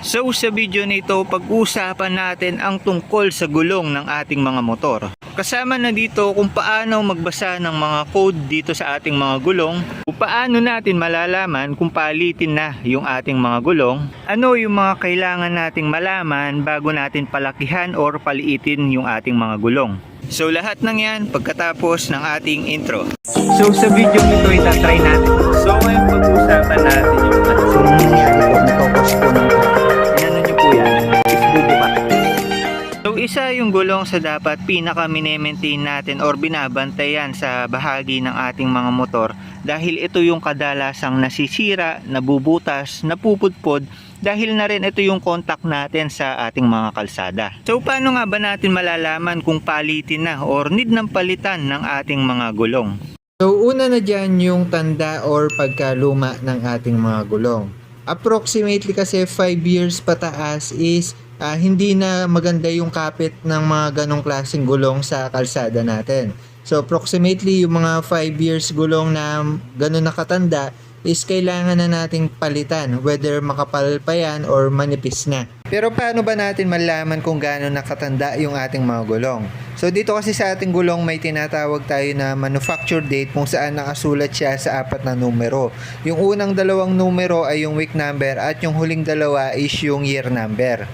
So sa video nito, pag-usapan natin ang tungkol sa gulong ng ating mga motor. Kasama na dito kung paano magbasa ng mga code dito sa ating mga gulong, kung paano natin malalaman kung palitin na yung ating mga gulong, ano yung mga kailangan nating malaman bago natin palakihan or paliitin yung ating mga gulong. So lahat ng yan pagkatapos ng ating intro. So sa video nito itatry natin. So ngayon pag-usapan natin yung ano. So nangyayari po, nagkakos po yan? So isa yung gulong sa dapat pinaka maintain natin or binabantayan sa bahagi ng ating mga motor dahil ito yung kadalasang nasisira, nabubutas, napupudpod dahil na rin ito yung contact natin sa ating mga kalsada. So paano nga ba natin malalaman kung palitin na or need ng palitan ng ating mga gulong? So una na dyan yung tanda or pagkaluma ng ating mga gulong. Approximately kasi 5 years pataas is ah, hindi na maganda yung kapit ng mga ganong klaseng gulong sa kalsada natin. So approximately yung mga 5 years gulong na ganon nakatanda is kailangan na nating palitan whether makapal pa yan or manipis na. Pero paano ba natin malaman kung gaano nakatanda yung ating mga gulong? So dito kasi sa ating gulong may tinatawag tayo na manufacture date kung saan nakasulat siya sa apat na numero. Yung unang dalawang numero ay yung week number at yung huling dalawa is yung year number.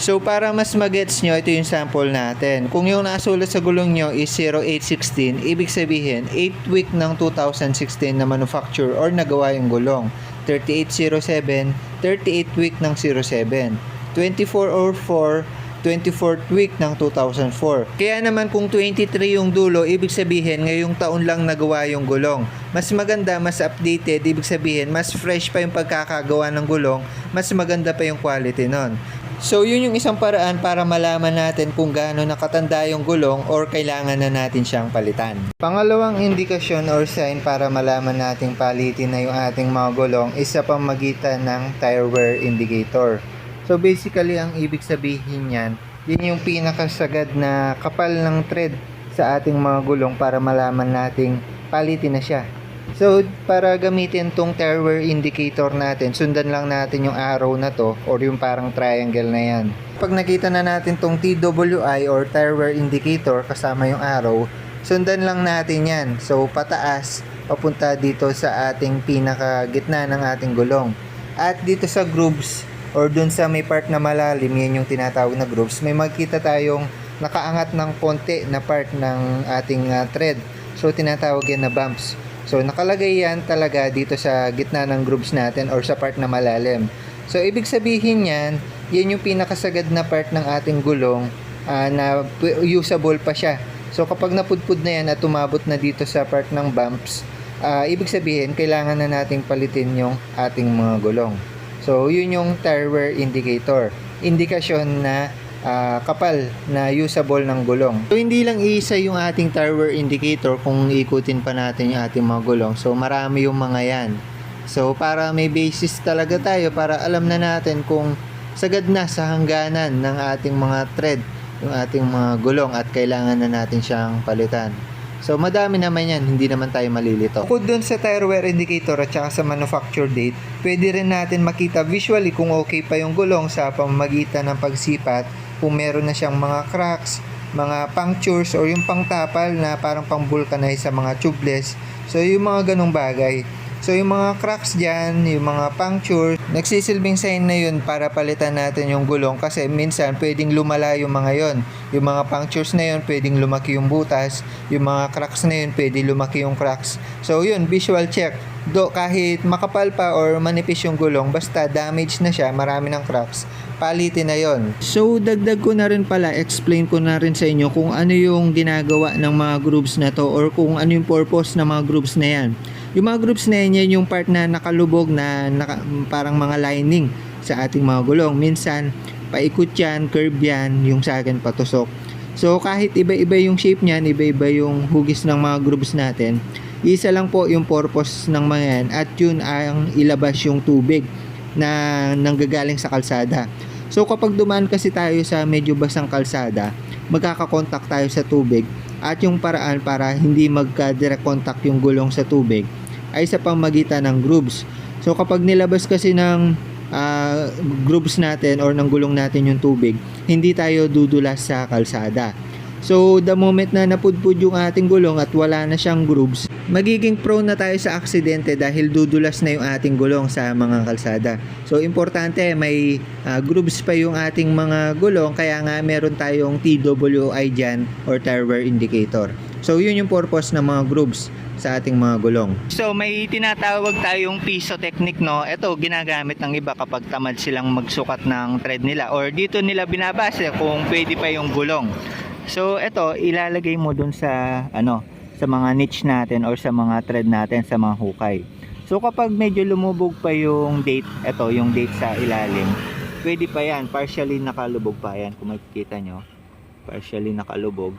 So para mas magets nyo, ito yung sample natin. Kung yung nasulat sa gulong nyo is 0816, ibig sabihin 8 week ng 2016 na manufacture or nagawa yung gulong. 3807, 38 week ng 07. 24 or 4, 24th week ng 2004. Kaya naman kung 23 yung dulo, ibig sabihin ngayong taon lang nagawa yung gulong. Mas maganda, mas updated, ibig sabihin mas fresh pa yung pagkakagawa ng gulong, mas maganda pa yung quality nun. So yun yung isang paraan para malaman natin kung gaano nakatanda yung gulong or kailangan na natin siyang palitan. Pangalawang indikasyon or sign para malaman nating palitin na yung ating mga gulong is sa pamagitan ng tire wear indicator. So basically ang ibig sabihin niyan, yun yung pinakasagad na kapal ng thread sa ating mga gulong para malaman nating palitin na siya. So, para gamitin tong wear indicator natin, sundan lang natin yung arrow na to or yung parang triangle na yan. Pag nakita na natin tong TWI or wear indicator kasama yung arrow, sundan lang natin yan. So, pataas, papunta dito sa ating pinaka gitna ng ating gulong. At dito sa grooves or dun sa may part na malalim, yan yung tinatawag na grooves, may magkita tayong nakaangat ng konti na part ng ating ah, thread. So, tinatawag yan na bumps. So nakalagay yan talaga dito sa gitna ng grooves natin or sa part na malalim. So ibig sabihin yan, yan yung pinakasagad na part ng ating gulong ah, na usable pa siya. So kapag napudpud na yan at tumabot na dito sa part ng bumps, ah, ibig sabihin kailangan na nating palitin yung ating mga gulong. So yun yung tire wear indicator. Indikasyon na ah, kapal na usable ng gulong. So hindi lang isa yung ating tire wear indicator kung ikutin pa natin yung ating mga gulong. So marami yung mga yan. So para may basis talaga tayo para alam na natin kung sagad na sa hangganan ng ating mga thread yung ating mga gulong at kailangan na natin siyang palitan. So madami naman yan, hindi naman tayo malilito. Bukod dun sa tire wear indicator at saka sa manufacture date, pwede rin natin makita visually kung okay pa yung gulong sa pamamagitan ng pagsipat kung meron na siyang mga cracks, mga punctures or yung pangtapal na parang pang vulcanize sa mga tubeless. So yung mga ganong bagay. So yung mga cracks dyan, yung mga puncture, nagsisilbing sign na yun para palitan natin yung gulong kasi minsan pwedeng lumala yung mga yon. Yung mga punctures na yun, pwedeng lumaki yung butas. Yung mga cracks na yun, pwedeng lumaki yung cracks. So yun, visual check. Do, kahit makapal pa or manipis yung gulong, basta damage na siya, marami ng cracks, palitin na yon. So dagdag ko na rin pala, explain ko na rin sa inyo kung ano yung ginagawa ng mga groups na to or kung ano yung purpose ng mga groups na yan. Yung mga groups na yan, yan yung part na nakalubog na naka, parang mga lining sa ating mga gulong. Minsan, paikot yan, curve yan, yung sa akin patusok. So kahit iba-iba yung shape niyan, iba-iba yung hugis ng mga grooves natin, isa lang po yung purpose ng mga yan at yun ang ilabas yung tubig na nanggagaling sa kalsada. So kapag dumaan kasi tayo sa medyo basang kalsada, magkakakontak tayo sa tubig at yung paraan para hindi magka-direct contact yung gulong sa tubig ay sa pamagitan ng grooves. So kapag nilabas kasi ng ah, grooves natin or ng gulong natin yung tubig, hindi tayo dudulas sa kalsada. So, the moment na napudpud yung ating gulong at wala na siyang grooves, magiging prone na tayo sa aksidente dahil dudulas na yung ating gulong sa mga kalsada. So, importante may ah, grooves pa yung ating mga gulong kaya nga meron tayong TWI dyan or tire wear indicator. So, yun yung purpose ng mga grooves sa ating mga gulong. So may tinatawag tayong piso technique no. Ito ginagamit ng iba kapag tamad silang magsukat ng thread nila or dito nila binabase kung pwede pa yung gulong. So ito ilalagay mo dun sa ano sa mga niche natin or sa mga thread natin sa mga hukay. So kapag medyo lumubog pa yung date, ito yung date sa ilalim, pwede pa yan, partially nakalubog pa yan kung makikita nyo. Partially nakalubog.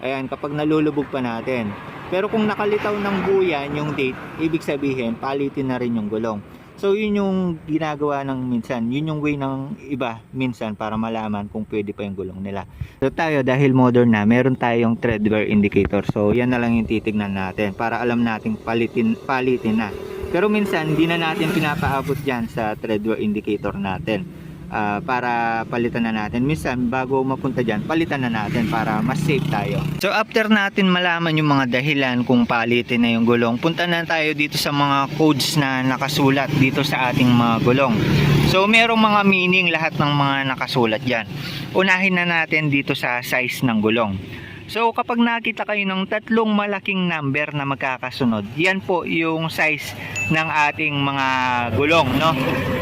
Ayan, kapag nalulubog pa natin. Pero kung nakalitaw ng buyan yung date, ibig sabihin, palitin na rin yung gulong. So, yun yung ginagawa ng minsan. Yun yung way ng iba minsan para malaman kung pwede pa yung gulong nila. So, tayo, dahil modern na, meron tayong tread wear indicator. So, yan na lang yung titignan natin para alam natin palitin, palitin na. Pero minsan, hindi na natin pinapaabot dyan sa tread wear indicator natin ah, para palitan na natin. Minsan, bago mapunta dyan, palitan na natin para mas safe tayo. So, after natin malaman yung mga dahilan kung palitin na yung gulong, punta na tayo dito sa mga codes na nakasulat dito sa ating mga gulong. So, merong mga meaning lahat ng mga nakasulat dyan. Unahin na natin dito sa size ng gulong. So kapag nakita kayo ng tatlong malaking number na magkakasunod, yan po yung size ng ating mga gulong, no?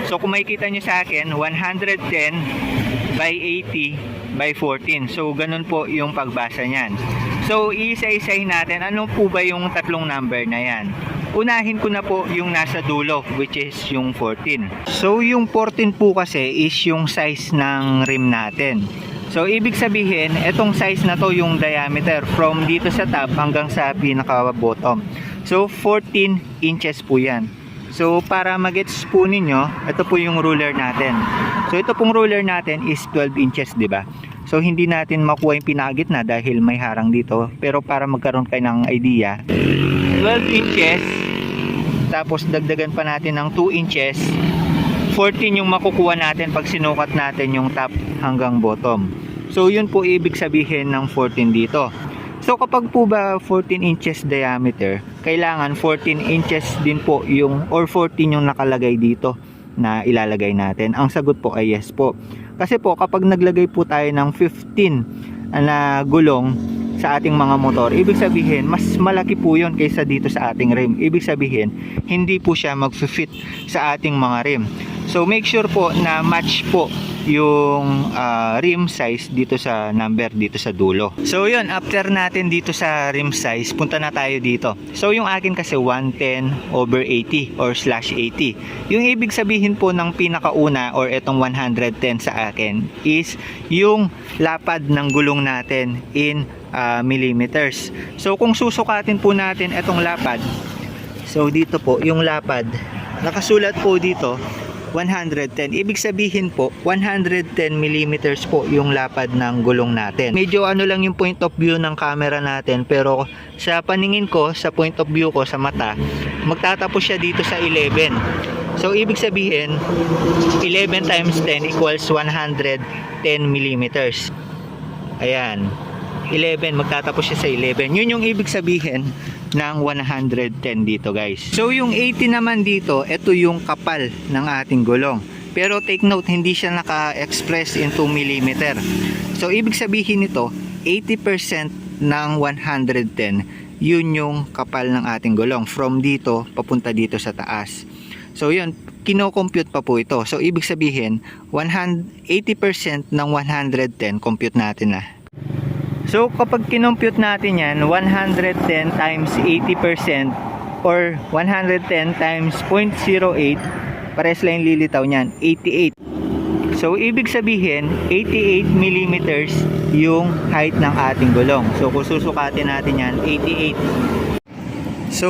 So kung makikita nyo sa akin, 110 by 80 by 14. So ganun po yung pagbasa niyan. So isa-isahin natin, ano po ba yung tatlong number na yan? Unahin ko na po yung nasa dulo, which is yung 14. So yung 14 po kasi is yung size ng rim natin. So, ibig sabihin, itong size na to yung diameter from dito sa top hanggang sa pinaka-bottom. So, 14 inches po yan. So, para magets po ninyo, ito po yung ruler natin. So, ito pong ruler natin is 12 inches, di ba? So, hindi natin makuha yung pinakagitna dahil may harang dito. Pero para magkaroon kayo ng idea, 12 inches, tapos dagdagan pa natin ng 2 inches, 14 yung makukuha natin pag sinukat natin yung top hanggang bottom. So yun po ibig sabihin ng 14 dito. So kapag po ba 14 inches diameter, kailangan 14 inches din po yung or 14 yung nakalagay dito na ilalagay natin. Ang sagot po ay yes po. Kasi po kapag naglagay po tayo ng 15 na gulong sa ating mga motor, ibig sabihin mas malaki po yon kaysa dito sa ating rim. Ibig sabihin, hindi po siya mag-fit sa ating mga rim. So make sure po na match po yung ah, rim size dito sa number dito sa dulo. So yun, after natin dito sa rim size, punta na tayo dito. So yung akin kasi 110 over 80 or slash 80. Yung ibig sabihin po ng pinakauna or itong 110 sa akin is yung lapad ng gulong natin in ah, millimeters. So kung susukatin po natin itong lapad, so dito po yung lapad, nakasulat po dito 110. Ibig sabihin po, 110 millimeters po yung lapad ng gulong natin. Medyo ano lang yung point of view ng camera natin, pero sa paningin ko, sa point of view ko, sa mata, magtatapos siya dito sa 11. So, ibig sabihin, 11 times 10 equals 110 millimeters. Ayan. 11, magtatapos siya sa 11. Yun yung ibig sabihin ng 110 dito guys. So yung 80 naman dito, ito yung kapal ng ating gulong. Pero take note, hindi siya naka-express into millimeter. So ibig sabihin nito, 80% ng 110, yun yung kapal ng ating gulong. From dito, papunta dito sa taas. So yun, kino-compute pa po ito. So ibig sabihin, 100, 80% ng 110, compute natin na. So kapag kinompute natin yan, 110 times 80% or 110 times 0.08, pares lang lilitaw niyan, 88. So ibig sabihin, 88 millimeters yung height ng ating gulong. So kung susukatin natin yan, 88. So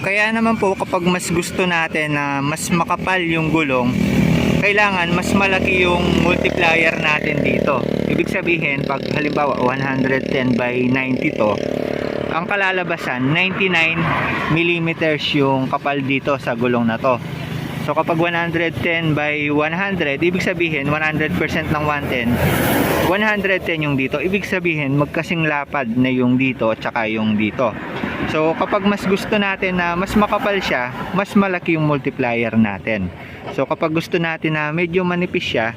kaya naman po kapag mas gusto natin na mas makapal yung gulong, kailangan mas malaki yung multiplier natin dito. Ibig sabihin, pag halimbawa 110 by 90 to, ang kalalabasan 99 millimeters yung kapal dito sa gulong na to. So kapag 110 by 100, ibig sabihin 100% ng 110, 110 yung dito. Ibig sabihin magkasing lapad na yung dito at saka yung dito. So kapag mas gusto natin na mas makapal siya, mas malaki yung multiplier natin. So kapag gusto natin na medyo manipis siya,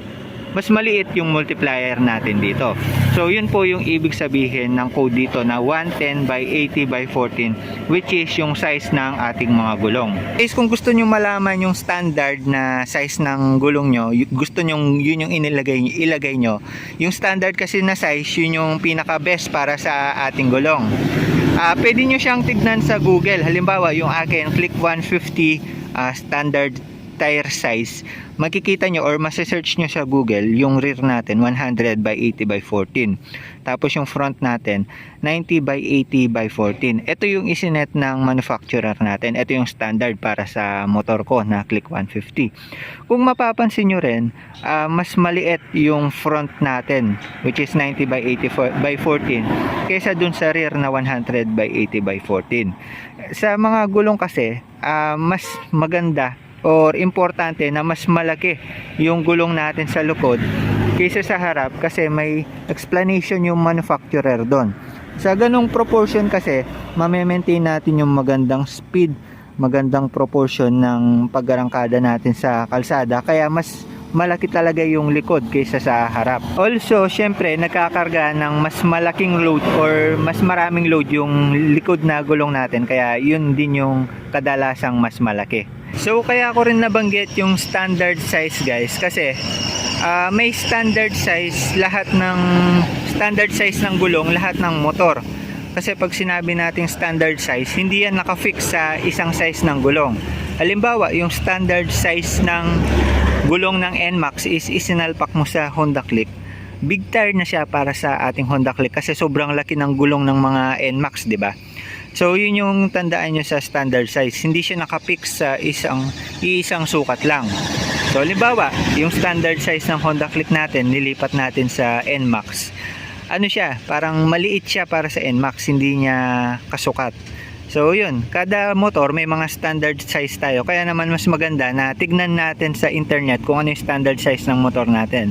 mas maliit yung multiplier natin dito. So yun po yung ibig sabihin ng code dito na 110 by 80 by 14 which is yung size ng ating mga gulong. Guys, kung gusto nyo malaman yung standard na size ng gulong nyo, gusto nyo yun yung inilagay, ilagay nyo. Yung standard kasi na size, yun yung pinaka best para sa ating gulong. Ah, pwede nyo siyang tignan sa Google. Halimbawa, yung akin, click 150 ah, standard tire size. Makikita nyo or masesearch nyo sa Google yung rear natin 100 by 80 by 14. Tapos yung front natin 90 by 80 by 14. Ito yung isinet ng manufacturer natin. Ito yung standard para sa motor ko na click 150. Kung mapapansin nyo rin, ah, mas maliit yung front natin which is 90 by 80 by 14 kaysa dun sa rear na 100 by 80 by 14. Sa mga gulong kasi, ah, mas maganda or importante na mas malaki yung gulong natin sa likod kaysa sa harap kasi may explanation yung manufacturer doon. Sa ganong proportion kasi, mame-maintain natin yung magandang speed, magandang proportion ng paggarangkada natin sa kalsada kaya mas malaki talaga yung likod kaysa sa harap. Also, syempre, nagkakarga ng mas malaking load or mas maraming load yung likod na gulong natin kaya yun din yung kadalasang mas malaki. So, kaya ko rin nabanggit yung standard size guys kasi ah, may standard size lahat ng standard size ng gulong lahat ng motor. Kasi pag sinabi nating standard size, hindi yan nakafix sa isang size ng gulong. Halimbawa, yung standard size ng gulong ng NMAX is isinalpak mo sa Honda Click. Big tire na siya para sa ating Honda Click kasi sobrang laki ng gulong ng mga NMAX, 'di ba? So yun yung tandaan nyo sa standard size. Hindi siya nakapix sa isang iisang sukat lang. So halimbawa, yung standard size ng Honda Click natin, nilipat natin sa NMAX. Ano siya? Parang maliit siya para sa NMAX, hindi niya kasukat. So yun, kada motor may mga standard size tayo. Kaya naman mas maganda na tignan natin sa internet kung ano yung standard size ng motor natin.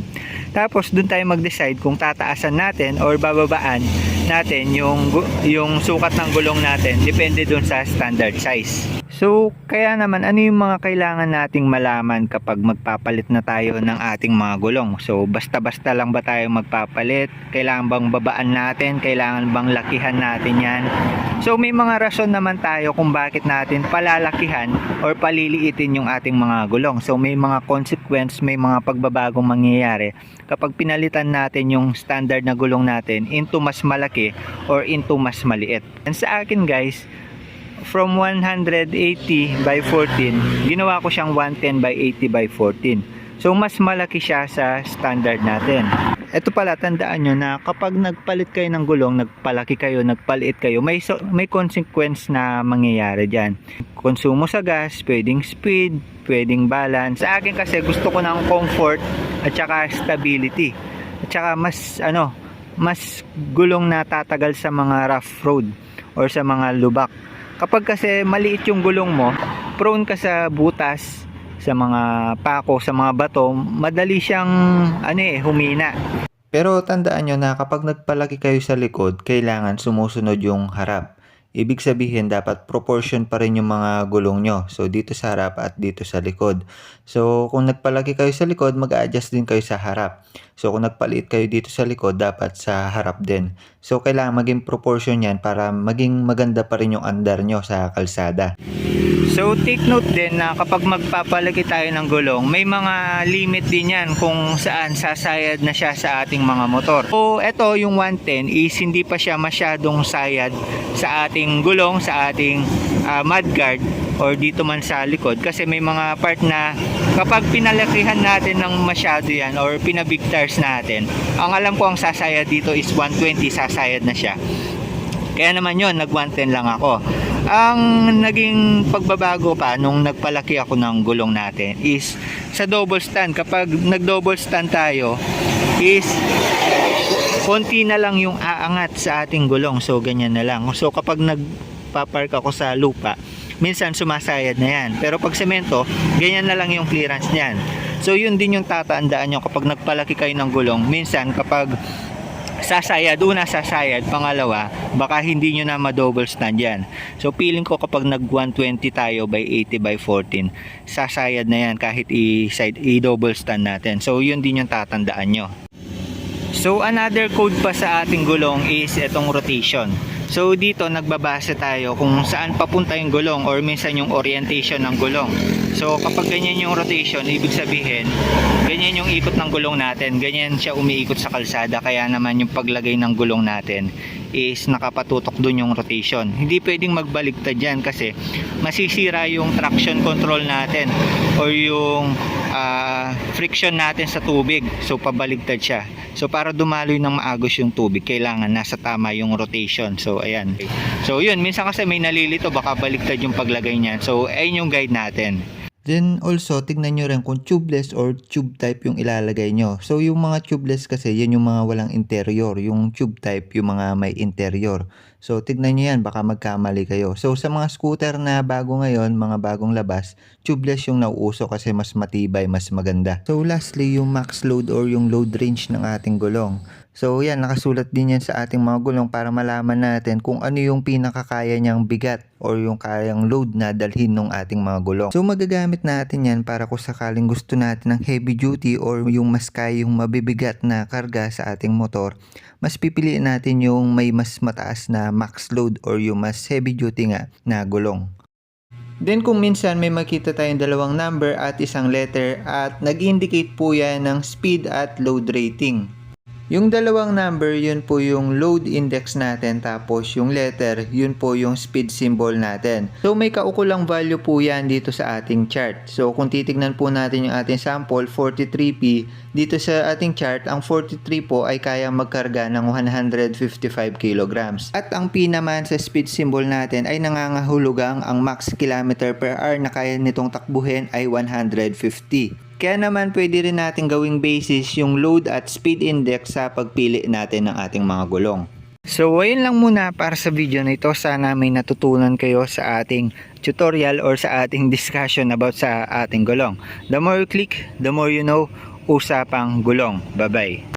Tapos dun tayo mag-decide kung tataasan natin or bababaan natin yung yung sukat ng gulong natin depende dun sa standard size. So, kaya naman ano yung mga kailangan nating malaman kapag magpapalit na tayo ng ating mga gulong? So, basta-basta lang ba tayo magpapalit? Kailangan bang babaan natin? Kailangan bang lakihan natin yan? So, may mga rason naman tayo kung bakit natin palalakihan or paliliitin yung ating mga gulong. So, may mga consequence, may mga pagbabagong mangyayari kapag pinalitan natin yung standard na gulong natin into mas malaki or into mas maliit. And sa akin guys, from 180 by 14, ginawa ko siyang 110 by 80 by 14. So, mas malaki siya sa standard natin. Ito pala, tandaan nyo na kapag nagpalit kayo ng gulong, nagpalaki kayo, nagpaliit kayo, may, so, may consequence na mangyayari dyan. Konsumo sa gas, pwedeng speed, pwedeng balance. Sa akin kasi gusto ko ng comfort at saka stability. At saka mas, ano, mas gulong na tatagal sa mga rough road or sa mga lubak. Kapag kasi maliit yung gulong mo, prone ka sa butas, sa mga pako, sa mga bato, madali siyang ano eh, humina. Pero tandaan nyo na kapag nagpalaki kayo sa likod, kailangan sumusunod yung harap. Ibig sabihin, dapat proportion pa rin yung mga gulong nyo. So, dito sa harap at dito sa likod. So, kung nagpalaki kayo sa likod, mag-adjust din kayo sa harap. So, kung nagpaliit kayo dito sa likod, dapat sa harap din. So, kailangan maging proportion yan para maging maganda pa rin yung andar nyo sa kalsada. So take note din na kapag magpapalaki tayo ng gulong, may mga limit din yan kung saan sasayad na siya sa ating mga motor. So ito yung 110 is hindi pa siya masyadong sayad sa ating gulong, sa ating ah, mudguard or dito man sa likod kasi may mga part na kapag pinalakihan natin ng masyado yan or pinabig tires natin, ang alam ko ang sasayad dito is 120 sasayad na siya. Kaya naman yon nag 110 lang ako. Ang naging pagbabago pa nung nagpalaki ako ng gulong natin is sa double stand. Kapag nag double stand tayo is konti na lang yung aangat sa ating gulong. So ganyan na lang. So kapag nagpapark ako sa lupa, minsan sumasayad na yan. Pero pag semento, ganyan na lang yung clearance niyan. So yun din yung tatandaan nyo kapag nagpalaki kayo ng gulong. Minsan kapag sasayad, una sasayad, pangalawa, baka hindi nyo na ma-double stand yan. So feeling ko kapag nag 120 tayo by 80 by 14, sasayad na yan kahit i-double stand natin. So yun din yung tatandaan nyo. So another code pa sa ating gulong is itong rotation. So dito nagbabase tayo kung saan papunta yung gulong or minsan yung orientation ng gulong. So kapag ganyan yung rotation, ibig sabihin, ganyan yung ikot ng gulong natin, ganyan siya umiikot sa kalsada kaya naman yung paglagay ng gulong natin is nakapatutok dun yung rotation. Hindi pwedeng magbaliktad yan kasi masisira yung traction control natin or yung ah, friction natin sa tubig. So pabaligtad siya. So para dumaloy ng maagos yung tubig, kailangan nasa tama yung rotation. So ayan. So yun, minsan kasi may nalilito baka baligtad yung paglagay niyan. So ayun yung guide natin. Then also, tignan nyo rin kung tubeless or tube type yung ilalagay nyo. So yung mga tubeless kasi, yan yung mga walang interior. Yung tube type, yung mga may interior. So tignan nyo yan, baka magkamali kayo. So sa mga scooter na bago ngayon, mga bagong labas, tubeless yung nauuso kasi mas matibay, mas maganda. So lastly, yung max load or yung load range ng ating gulong. So yan, nakasulat din yan sa ating mga gulong para malaman natin kung ano yung pinakakaya niyang bigat or yung kayang load na dalhin ng ating mga gulong. So magagamit natin yan para kung sakaling gusto natin ng heavy duty or yung mas kaya yung mabibigat na karga sa ating motor, mas pipiliin natin yung may mas mataas na max load or yung mas heavy duty nga na gulong. Then kung minsan may makita tayong dalawang number at isang letter at nag-indicate po yan ng speed at load rating. Yung dalawang number, yun po yung load index natin tapos yung letter, yun po yung speed symbol natin. So may kaukulang value po yan dito sa ating chart. So kung titignan po natin yung ating sample, 43P, dito sa ating chart, ang 43 po ay kayang magkarga ng 155 kilograms. At ang P naman sa speed symbol natin ay nangangahulugang ang max kilometer per hour na kaya nitong takbuhin ay 150. Kaya naman pwede rin natin gawing basis yung load at speed index sa pagpili natin ng ating mga gulong. So, ayun lang muna para sa video na ito. Sana may natutunan kayo sa ating tutorial or sa ating discussion about sa ating gulong. The more you click, the more you know, usapang gulong. Bye-bye.